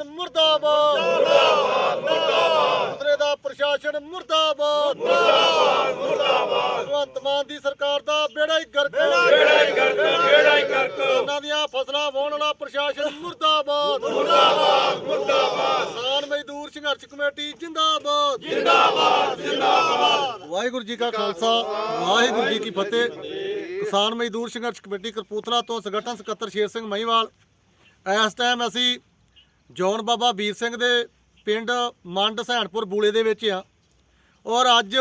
ਪ੍ਰਸ਼ਾਸਨ ਮੁਰਦਾਬਾਦ ਮੁਰਦਾਬਾਦ। ਮੁਰਦਾਬਾਦ ਦਾ ਪ੍ਰਸ਼ਾਸਨ ਮੁਰਦਾਬਾਦ। ਮੁਰਦਾਬਾਦ ਮੁਰਦਾਬਾਦ। ਭਗਵੰਤ ਮਾਨ ਦੀ ਸਰਕਾਰ ਦਾ ਬੇੜਾ ਹੀ ਗਰਕ ਬੇੜਾ ਹੀ ਗਰਕ ਬੇੜਾ ਹੀ ਗਰਕ ਉਹਨਾਂ ਦੀਆਂ ਫਸਲਾਂ ਵਾਹੁਣ ਵਾਲਾ ਪ੍ਰਸ਼ਾਸਨ ਮੁਰਦਾਬਾਦ। ਮੁਰਦਾਬਾਦ ਮੁਰਦਾਬਾਦ। ਕਿਸਾਨ ਮਜ਼ਦੂਰ ਸੰਘਰਸ਼ ਕਮੇਟੀ ਜਿੰਦਾਬਾਦ। ਜਿੰਦਾਬਾਦ ਜਿੰਦਾਬਾਦ। ਵਾਹਿਗੁਰੂ ਜੀ ਕਾ ਖਾਲਸਾ ਵਾਹਿਗੁਰੂ ਜੀ ਕੀ ਫਤਿਹ। ਕਿਸਾਨ ਮਜ਼ਦੂਰ ਸੰਘਰਸ਼ ਕਮੇਟੀ ਕਰਪੂਤਲਾ ਤੋਂ ਸੰਗਠਨ ਸਕੱਤਰ ਸ਼ੇਰ ਸਿੰਘ ਮਹੀਵਾਲ। ਇਸ ਟਾਈਮ ਅਸੀਂ ਜੌਨ ਬਾਬਾ ਵੀਰ ਸਿੰਘ ਦੇ ਪਿੰਡ ਮੰਡ ਸਹਿਣਪੁਰ ਬੂਲੇ ਦੇ ਵਿੱਚ ਆ। ਔਰ ਅੱਜ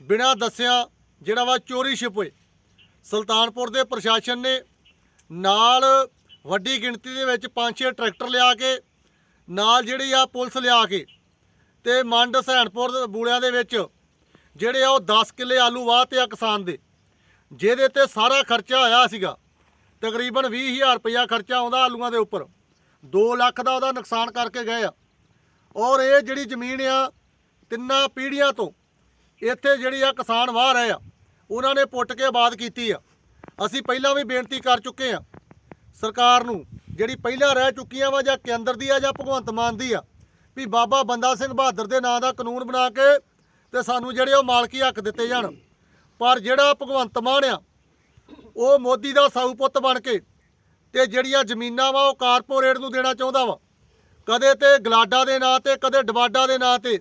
ਬਿਨਾਂ ਦੱਸਿਆ ਜਿਹੜਾ ਵਾ ਚੋਰੀ ਛਿਪ ਹੋਏ। ਸੁਲਤਾਨਪੁਰ ਦੇ ਪ੍ਰਸ਼ਾਸਨ ਨੇ ਨਾਲ ਵੱਡੀ ਗਿਣਤੀ ਦੇ ਵਿੱਚ ਪੰਜ ਛੇ ਟਰੈਕਟਰ ਲਿਆ ਕੇ, ਨਾਲ ਜਿਹੜੀ ਆ ਪੁਲਿਸ ਲਿਆ ਕੇ ਤੇ ਮੰਡ ਸਹਿਣਪੁਰ ਬੂਲਿਆਂ ਦੇ ਵਿੱਚ ਜਿਹੜੇ ਆ ਉਹ 10 ਕਿੱਲੇ ਆਲੂ ਵਾਹ ਤੇ ਆ ਕਿਸਾਨ ਦੇ। ਜਿਹਦੇ ਤੇ ਸਾਰਾ ਖਰਚਾ ਆਇਆ ਸੀਗਾ। ਤਕਰੀਬਨ 20000 ਰੁਪਇਆ ਖਰਚਾ ਆਉਂਦਾ ਆਲੂਆਂ ਦੇ ਉੱਪਰ। 2 ਲੱਖ ਦਾ ਉਹਦਾ ਨੁਕਸਾਨ ਕਰਕੇ ਗਏ ਆ। ਔਰ ਇਹ ਜਿਹੜੀ ਜ਼ਮੀਨ ਆ, ਤਿੰਨਾਂ ਪੀੜ੍ਹੀਆਂ ਤੋਂ ਇੱਥੇ ਜਿਹੜੀ ਆ ਕਿਸਾਨ ਵਾਹ ਰਹੇ ਆ। ਉਹਨਾਂ ਨੇ ਪੁੱਟ ਕੇ ਆਬਾਦ ਕੀਤੀ ਆ। ਅਸੀਂ ਪਹਿਲਾਂ ਵੀ ਬੇਨਤੀ ਕਰ ਚੁੱਕੇ ਆ, ਸਰਕਾਰ ਨੂੰ ਜਿਹੜੀ ਪਹਿਲਾਂ ਰਹਿ ਚੁੱਕੀਆਂ ਵਾ ਜਾਂ ਕੇਂਦਰ ਦੀ ਆ ਜਾਂ ਭਗਵੰਤ ਮਾਨ ਦੀ ਆ, ਵੀ ਬਾਬਾ ਬੰਦਾ ਸਿੰਘ ਬਹਾਦਰ ਦੇ ਨਾਂ ਦਾ ਕਾਨੂੰਨ ਬਣਾ ਕੇ ਤੇ ਸਾਨੂੰ ਜਿਹੜੇ ਉਹ ਮਾਲਕੀ ਹੱਕ ਦਿੱਤੇ ਜਾਣ। ਪਰ ਜਿਹੜਾ ਭਗਵੰਤ ਮਾਨ ਆ, ਉਹ ਮੋਦੀ ਦਾ ਸਾਊ ਪੁੱਤ ਬਣ ਕੇ ਤੇ ਜਿਹੜੀਆਂ ਜ਼ਮੀਨਾਂ ਵਾ ਉਹ ਕਾਰਪੋਰੇਟ ਨੂੰ ਦੇਣਾ ਚਾਹੁੰਦਾ ਵਾ। ਕਦੇ ਤੇ ਗਲਾਡਾ ਦੇ ਨਾਂ ਤੇ, ਕਦੇ ਡਵਾਡਾ ਦੇ ਨਾਂ ਤੇ।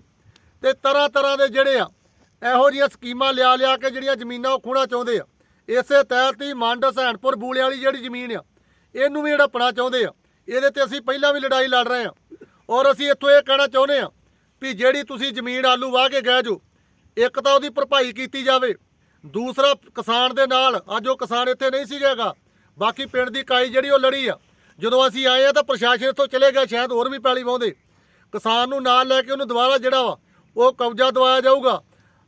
ਤੇ ਤਰ੍ਹਾਂ ਤਰ੍ਹਾਂ ਦੇ ਜਿਹੜੇ ਆ, ਇਹੋ ਜਿਹੀਆਂ ਸਕੀਮਾਂ ਲਿਆ ਲਿਆ ਕੇ ਜਿਹੜੀਆਂ ਜ਼ਮੀਨਾਂ ਉਹ ਖੋਣਾ ਚਾਹੁੰਦੇ ਆ। ਇਸੇ ਤਹਿਤ ਹੀ ਮੰਡ ਹਸੈਨਪੁਰ ਬੂਲੇ ਵਾਲੀ ਜਿਹੜੀ ਜ਼ਮੀਨ ਆ, ਇਹਨੂੰ ਵੀ ਹੜੱਪਣਾ ਚਾਹੁੰਦੇ ਆ। ਇਹਦੇ ਤੇ ਅਸੀਂ ਪਹਿਲਾਂ ਵੀ ਲੜਾਈ ਲੜ ਰਹੇ ਆ। ਔਰ ਅਸੀਂ ਇੱਥੋਂ ਇਹ ਕਹਿਣਾ ਚਾਹੁੰਦੇ ਆ ਵੀ ਜਿਹੜੀ ਤੁਸੀਂ ਜ਼ਮੀਨ ਆਲੂ ਵਾਹ ਕੇ ਗਏ ਜੋ, ਇੱਕ ਤਾਂ ਉਹਦੀ ਭਰਪਾਈ ਕੀਤੀ ਜਾਵੇ। ਦੂਸਰਾ ਕਿਸਾਨ ਦੇ ਨਾਲ, ਅੱਜ ਉਹ ਕਿਸਾਨ ਇੱਥੇ ਨਹੀਂ ਸੀਗਾ ਬਾਕੀ ਪਿੰਡ ਦੀ ਕਾਈ ਜਿਹੜੀ ਉਹ ਲੜੀ ਆ। ਜਦੋਂ ਅਸੀਂ ਆਏ ਆ ਤਾਂ ਪ੍ਰਸ਼ਾਸਨ ਇੱਥੋਂ ਚਲੇ ਗਿਆ, ਸ਼ਾਇਦ ਹੋਰ ਵੀ ਪੈਲੀ ਪਾਉਂਦੇ ਕਿਸਾਨ ਨੂੰ ਨਾਲ ਲੈ ਕੇ ਉਹਨੂੰ ਦੁਬਾਰਾ ਜਿਹੜਾ ਵਾ, ਉਹ ਕਬਜ਼ਾ ਦਵਾਇਆ ਜਾਊਗਾ।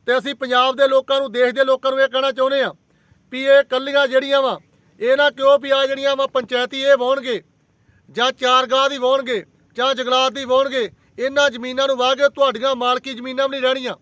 ਤੇ ਅਸੀਂ ਪੰਜਾਬ ਦੇ ਲੋਕਾਂ ਨੂੰ, ਦੇਸ਼ ਦੇ ਲੋਕਾਂ ਨੂੰ ਇਹ ਕਹਿਣਾ ਚਾਹੁੰਦੇ ਆ ਵੀ ਇਹ ਕੱਲੀਆਂ ਜਿਹੜੀਆਂ ਵਾ, ਇਹ ਨਾ ਕਿਉਂ ਵੀ ਆ ਜਿਹੜੀਆਂ ਵਾ ਪੰਚਾਇਤੀ ਇਹ ਵਾਹੁਣਗੇ, ਜਾਂ ਚਾਰ ਗਾਹ ਦੀ ਵਾਹੁਣਗੇ, ਜਾਂ ਜੰਗਲਾਤ ਦੀ ਵਾਹੁਣਗੇ, ਇਹਨਾਂ ਜ਼ਮੀਨਾਂ ਨੂੰ ਵਾਹ ਕੇ ਤੁਹਾਡੀਆਂ ਮਾਲਕੀ ਜ਼ਮੀਨਾਂ ਵੀ ਨਹੀਂ ਰਹਿਣੀਆਂ।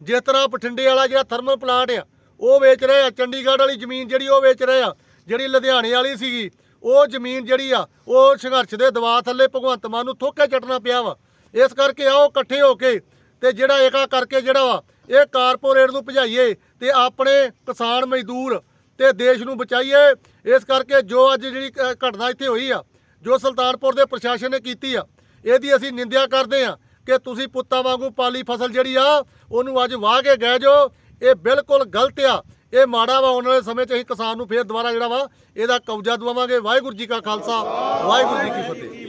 ਜਿਸ ਤਰ੍ਹਾਂ ਬਠਿੰਡੇ ਵਾਲਾ ਜਿਹੜਾ ਥਰਮਲ ਪਲਾਂਟ ਆ, ਉਹ ਵੇਚ ਰਹੇ ਆ ਚੰਡੀਗੜ੍ਹ ਵਾਲੀ ਜ਼ਮੀਨ ਜਿਹੜੀ ਉਹ ਵੇਚ ਰਹੇ ਆ ਜਿਹੜੀ ਲੁਧਿਆਣੇ ਵਾਲੀ ਸੀਗੀ ਉਹ ਜ਼ਮੀਨ ਜਿਹੜੀ ਆ ਉਹ ਸੰਘਰਸ਼ ਦੇ ਦਬਾਅ ਥੱਲੇ ਭਗਵੰਤ ਮਾਨ ਨੂੰ ਥੋਕੇ ਚੱਟਣਾ ਪਿਆ ਵਾ। ਇਸ ਕਰਕੇ ਆਓ ਇਕੱਠੇ ਹੋ ਕੇ ਤੇ ਜਿਹੜਾ ਏਕਾ ਕਰਕੇ ਜਿਹੜਾ ਵਾ ਇਹ ਕਾਰਪੋਰੇਟ ਨੂੰ ਭਜਾਈਏ ਤੇ ਆਪਣੇ ਕਿਸਾਨ ਮਜ਼ਦੂਰ ਤੇ ਦੇਸ਼ ਨੂੰ ਬਚਾਈਏ। ਇਸ ਕਰਕੇ ਜੋ ਅੱਜ ਜਿਹੜੀ ਅ, ਘਟਨਾ ਇੱਥੇ ਹੋਈ ਆ ਜੋ ਸੁਲਤਾਨਪੁਰ ਦੇ ਪ੍ਰਸ਼ਾਸਨ ਨੇ ਕੀਤੀ ਆ ਇਹਦੀ ਅਸੀਂ ਨਿੰਦਿਆ ਕਰਦੇ ਆ ਕਿ ਤੁਸੀਂ ਪੁੱਤਾਂ ਵਾਂਗੂ ਪਾਲੀ ਫਸਲ ਜਿਹੜੀ ਆ ਉਹਨੂੰ ਅੱਜ ਵਾਹ ਕੇ ਗਏ ਜੋ। ਇਹ ਬਿਲਕੁਲ ਗਲਤ ਆ। ਇਹ ਮਾੜਾ ਵਾ, ਆਉਣ ਵਾਲੇ ਸਮੇਂ 'ਚ ਅਸੀਂ ਕਿਸਾਨ ਨੂੰ ਫੇਰ ਦੁਬਾਰਾ ਜਿਹੜਾ ਵਾ, ਇਹਦਾ ਕਬਜ਼ਾ ਦਵਾਵਾਂਗੇ। ਵਾਹਿਗੁਰੂ ਜੀ ਕਾ ਖਾਲਸਾ, ਵਾਹਿਗੁਰੂ ਜੀ ਕੀ ਫਤਿਹ।